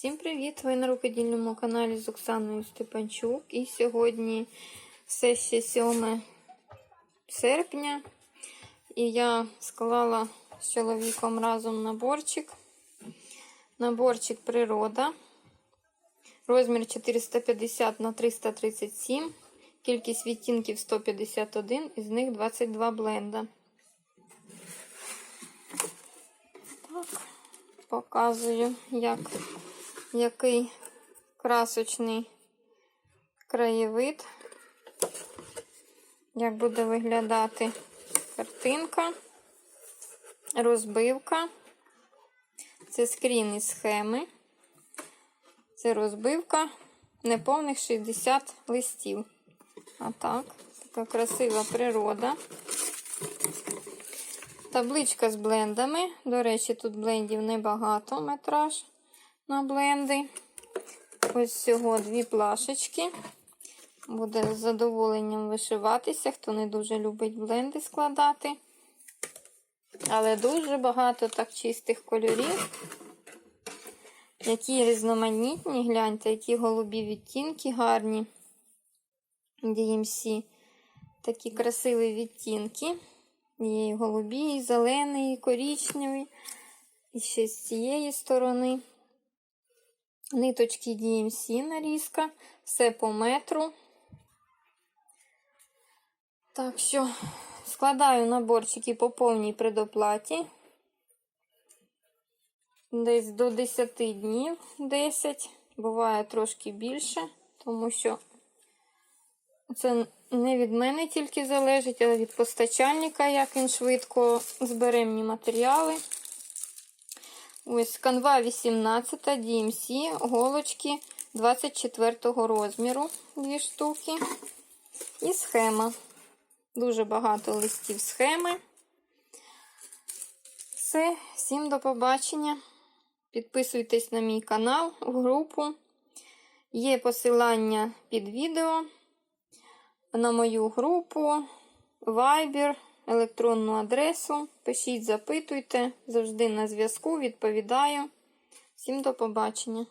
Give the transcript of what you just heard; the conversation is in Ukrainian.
Всім привіт! Ви на рукодільному каналі з Оксаною Степанчук. І сьогодні ще 7 серпня. І я склала з чоловіком разом наборчик. Наборчик природа. Розмір 450 на 337. Кількість відтінків 151, із них 22 бленда. Так, показую, як, який красочний краєвид, як буде виглядати картинка, розбивка. Це скрін із схеми. Це розбивка неповних 60 листів. А так, така красива природа. Табличка з блендами. До речі, тут блендів небагато метраж на бленди. Ось всього дві плашечки. Буде з задоволенням вишиватися, хто не дуже любить бленди складати. Але дуже багато так чистих кольорів. Які різноманітні, гляньте, які голубі відтінки гарні. DMC. Такі красиві відтінки. Є і голубі, і зелений, і коричневий. І ще з цієї сторони. Ниточки DMC нарізка. Все по метру. Так що, складаю наборчики по повній предоплаті. Десь до 10 днів 10. Буває трошки більше, тому що це не від мене тільки залежить, а від постачальника, як він швидко збере мені матеріали. Ось канва 18 DMC, голочки 24 розміру, дві штуки. І схема. Дуже багато листів схеми. Все, всім до побачення. Підписуйтесь на мій канал, в групу. Є посилання під відео на мою групу, Viber, електронну адресу. Пишіть, запитуйте, завжди на зв'язку, відповідаю. Всім до побачення!